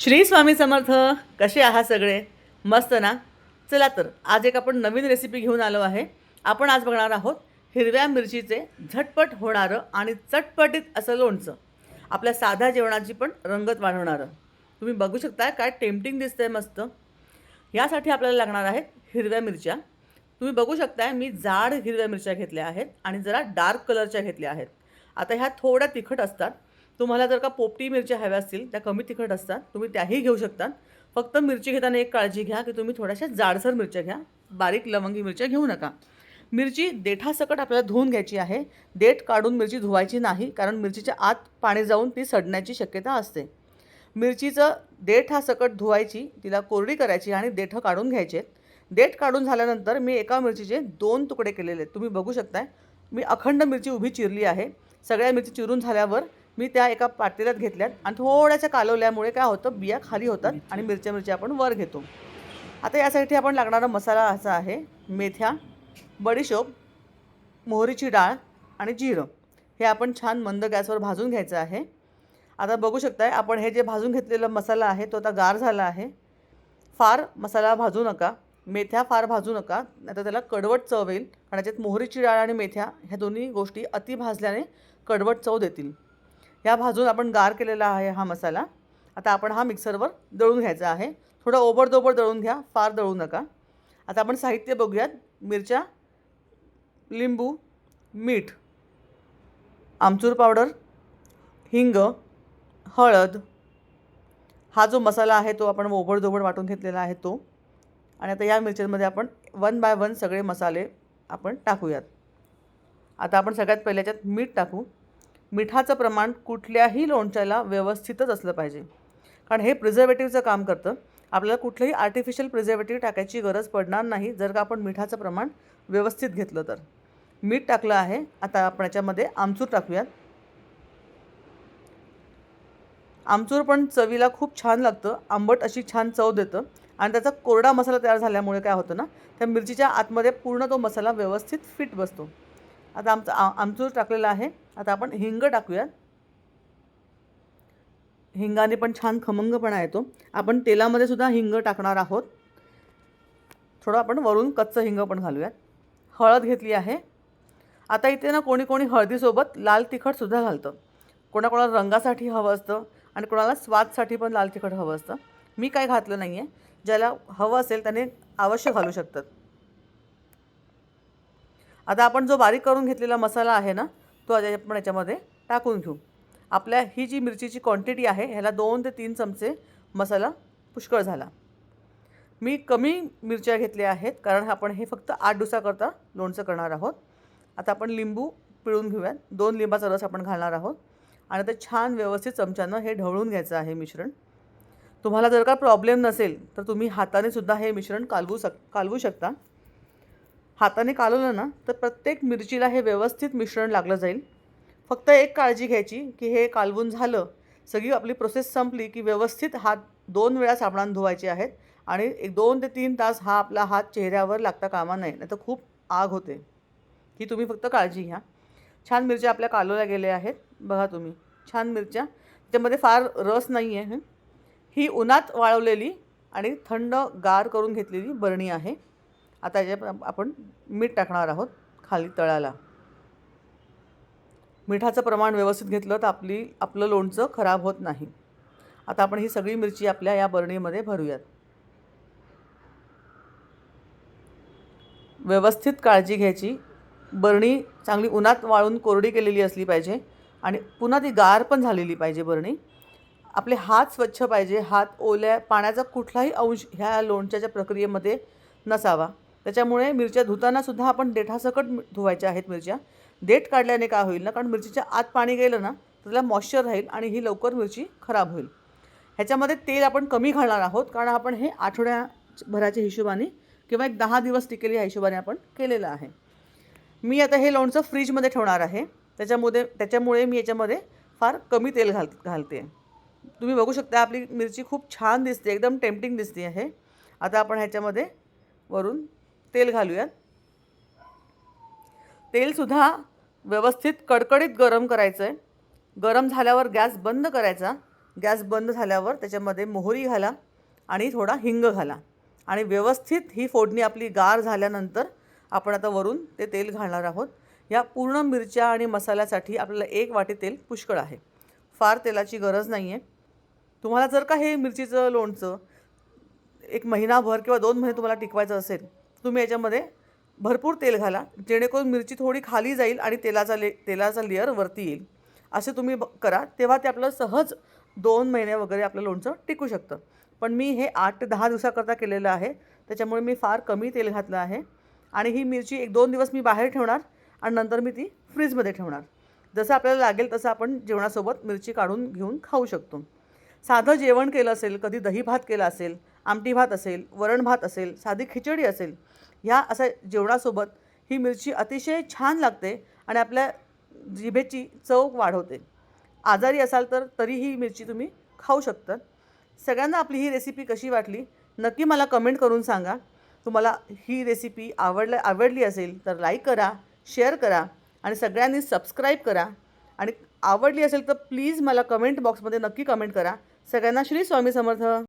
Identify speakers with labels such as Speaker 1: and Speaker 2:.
Speaker 1: श्री स्वामी समर्थ कसे आहात सगळे? मस्त ना? चला तर आज एक आपण नवीन रेसिपी घेऊन आलो आहे. आपण आज बघणार आहोत हिरव्या मिरचीचे झटपट होणारं आणि चटपटीत असं लोणचं. आपल्या साध्या जेवणाची पण रंगत वाढवणारं. तुम्ही बघू शकता काय टेम्पटिंग दिसतंय मस्त. यासाठी आपल्याला लागणार आहेत हिरव्या मिरच्या. तुम्ही बघू शकताय मी जाड हिरव्या मिरच्या घेतल्या आहेत आणि जरा डार्क कलरच्या घेतल्या आहेत. आता ह्या थोड्या तिखट असतात. तुम्हाला जर का पोपटी मिरच्या हव्या असतील त्या कमी तिखट असतात तुम्ही त्याही घेऊ शकतात. फक्त मिरची घेताना एक काळजी घ्या की तुम्ही थोड्याशा जाडसर मिरच्या घ्या. बारीक लवंगी मिरच्या घेऊ नका. मिरची देठासकट आपल्याला धुवून घ्यायची आहे. देठ काढून मिरची धुवायची नाही कारण मिरचीच्या आत पाणी जाऊन ती सडण्याची शक्यता असते. मिरचीचं देठ हा सकट धुवायची तिला कोरडी करायची आणि देठं काढून घ्यायचे देठ काढून झाल्यानंतर मी एका मिरचीचे दोन तुकडे केलेले आहेत. तुम्ही बघू शकताय. मी अखंड मिरची उभी चिरली आहे. सगळ्या मिरची चिरून झाल्यावर मी त्या एका पातेल्यात घेतल्यात आणि थोड्याशा कालवल्यामुळे काय होतं बिया खाली होतात आणि मिरच्या मिरच्या आपण वर घेतो. आता यासाठी आपण लागणारा मसाला असा आहे मेथ्या बडीशोप मोहरीची डाळ आणि जिरं. हे आपण छान मंद गॅसवर भाजून घ्यायचं आहे. आता बघू शकताय आपण हे जे भाजून घेतलेला मसाला आहे तो आता गार झाला आहे. फार मसाला भाजू नका मेथ्या फार भाजू नका नाहीतर त्याला कडवट चव येईल. कारण त्याच्यात मोहरीची डाळ आणि मेथ्या ह्या दोन्ही गोष्टी अति भाजल्याने कडवट चव देतील. ह्या भाजून आपण गार केलेला आहे हा मसाला. आता आपण हा मिक्सरवर दळून घ्यायचा आहे. थोडं ओबडदोबड दळून घ्या फार दळू नका. आता आपण साहित्य बघूयात. मिरच्या लिंबू मीठ आमचूर पावडर हिंग हळद. हा जो मसाला आहे तो आपण ओबडधोबड वाटून घेतलेला आहे तो. आणि आता या मिरच्यांमध्ये आपण वन बाय वन सगळे मसाले आपण टाकूयात. आता आपण सगळ्यात पहिल्याच्यात मीठ टाकू. मिठाचं प्रमाण कुठल्याही लोणच्याला व्यवस्थितच असलं पाहिजे. कारण हे प्रिझर्वेटिव्हचं काम करतं. आपल्याला कुठलंही आर्टिफिशियल प्रिझर्वेटिव्ह टाकायची गरज पडणार नाही जर का आपण मिठाचं प्रमाण व्यवस्थित घेतलं तर. मीठ टाकलं आहे आता आपण याच्यामध्ये आमचूर टाकूयात. आमचूर पण चवीला खूप छान लागतं आंबट अशी छान चव देतं. आणि त्याचा कोरडा मसाला तयार झाल्यामुळे काय होतं ना त्या मिरचीच्या आतमध्ये पूर्ण तो मसाला व्यवस्थित फिट बसतो. आता आमचा आमचूर टाकलेला आहे. आता आपण हिंग टाकूयात. हिंगाने पण छान खमंगपणा येतो. आपण तेलामध्ये सुद्धा हिंग टाकणार आहोत. थोडं आपण वरून कच्चं हिंग पण घालूयात. हळद घेतली आहे. आता इथे ना कोणी कोणी हळदीसोबत लाल तिखटसुद्धा घालतं. कोणाकोणाला रंगासाठी हवं असतं आणि कोणाला स्वादसाठी पण लाल तिखट हवं असतं. मी काय घातलं नाही आहे ज्याला हवं असेल त्याने अवश्य घालू शकतात. आता आपण जो बारीक करून घेतलेला मसाला आहे ना तो आता आपण याच्यामध्ये टाकून घेऊ. आपल्या ही जी मिरचीची क्वांटिटी आहे ह्याला दोन ते तीन चमचे मसाला पुष्कळ झाला. मी कमी मिरच्या घेतल्या आहेत कारण आपण हे फक्त आठ दिवसाकरता लोणचं करणार आहोत. आता आपण लिंबू पिळून घेऊयात. दोन लिंबाचा रस आपण घालणार आहोत. आणि ते छान व्यवस्थित चमच्यानं हे ढवळून घ्यायचं आहे मिश्रण. तुम्हाला जर का प्रॉब्लेम नसेल तर तुम्ही हाताने सुद्धा हे मिश्रण कालवू शक कालवू शकता. हाताने कालवलं ना तर प्रत्येक मिरचीला हे व्यवस्थित मिश्रण लागलं जाईल. फक्त एक काळजी घ्यायची की हे कालवून झालं सगळी आपली प्रोसेस संपली की व्यवस्थित हात दोन वेळा साबणान धुवायचे आहेत आणि एक दोन ते तीन तास हा आपला हात चेहऱ्यावर लागता कामा नये नाही तर खूप आग होते. ही तुम्ही फक्त काळजी घ्या. छान मिरच्या आपल्या कालवल्या गेल्या आहेत. बघा तुम्ही छान मिरच्या. त्याच्यामध्ये फार रस नाही आहे ही उन्हात वाळवलेली आणि थंड गार करून घेतलेली बरणी आहे. आता याच्या आपण मीठ टाकणार आहोत खाली तळाला. मिठाचं प्रमाण व्यवस्थित घेतलं तर आपली आपलं लोणचं खराब होत नाही. आता आपण ही सगळी मिरची आपल्या या बरणीमध्ये भरूयात. व्यवस्थित काळजी घ्यायची. बरणी चांगली उन्हात वाळून कोरडी केलेली असली पाहिजे आणि पुन्हा ती गार पण झालेली पाहिजे बरणी. आपले हात स्वच्छ पाहिजे. हात ओल्या पाण्याचा कुठलाही अंश ह्या लोणच्याच्या प्रक्रियेमध्ये नसावा. त्याच्यामुळे मिरच्या धुतानासुद्धा आपण देठासकट धुवायच्या आहेत मिरच्या. देठ काढल्याने काय होईल ना? कारण मिरचीच्या आत पाणी गेलं ना तर त्याला मॉइश्चर राहील आणि ही लवकर मिरची खराब होईल. ह्याच्यामध्ये तेल आपण कमी घालणार आहोत कारण आपण हे आठवड्याभराच्या हिशोबाने किंवा एक दहा दिवस टिकेल या हिशोबाने आपण केलेलं आहे. मी आता हे लोणचं फ्रीजमध्ये ठेवणार आहे. त्याच्यामध्ये त्याच्यामुळे मी याच्यामध्ये फार कमी तेल घाल घालते. तुम्ही बघू शकता आपली मिरची खूप छान दिसते एकदम टेम्पटिंग दिसते आहे आता आपण ह्याच्यामध्ये वरून तेल घालूयात. तेलसुद्धा व्यवस्थित कडकडीत गरम करायचं आहे गरम झाल्यावर गॅस बंद करायचा. गॅस बंद झाल्यावर त्याच्यामध्ये मोहरी घाला आणि थोडा हिंग घाला. आणि व्यवस्थित ही फोडणी आपली गार झाल्यानंतर आपण आता वरून ते तेल घालणार आहोत. या पूर्ण मिरच्या आणि मसाल्यासाठी आपल्याला एक वाटी तेल पुष्कळ आहे. फार तेलाची गरज नाही आहे तुम्हाला जर का हे मिरचीचं लोणचं एक महिनाभर किंवा दोन महिने तुम्हाला टिकवायचं असेल तुम्ही याच्यामध्ये भरपूर तेल घाला जेणेकरून मिरची थोडी खाली जाईल आणि तेलाचा ले तेलाचा लेअर वरती येईल. असे तुम्ही ब करा तेव्हा ते आपलं सहज दोन महिने वगैरे आपलं लोणचं टिकू शकतं. पण मी हे आठ ते दहा दिवसाकरता केलेलं आहे त्याच्यामुळे मी फार कमी तेल घातलं आहे आणि ही मिरची एक दोन दिवस मी बाहेर ठेवणार आणि नंतर मी ती फ्रीजमध्ये ठेवणार. जसं आपल्याला लागेल तसं आपण जेवणासोबत मिरची काढून घेऊन खाऊ शकतो. साधं जेवण केलं असेल कधी दही भात केला असेल आमटी भात असेल वरण भात असेल साधी खिचडी असेल ह्या असा जेवणासोबत ही मिरची अतिशय छान लागते आणि आपल्या जिभेची चव वाढवते. आजारी असाल तर तरी ही मिरची तुम्ही खाऊ शकता. सगळ्यांना आपली ही रेसिपी कशी वाटली? नक्की मला कमेंट करून सांगा. तुम्हाला ही रेसिपी आवडलं आवडली असेल तर लाईक करा शेअर करा आणि सगळ्यांनी सबस्क्राईब करा. आणि आवडली असेल तर प्लीज मला कमेंट बॉक्समध्ये नक्की कमेंट करा. सगळ्यांना श्री स्वामी समर्थ.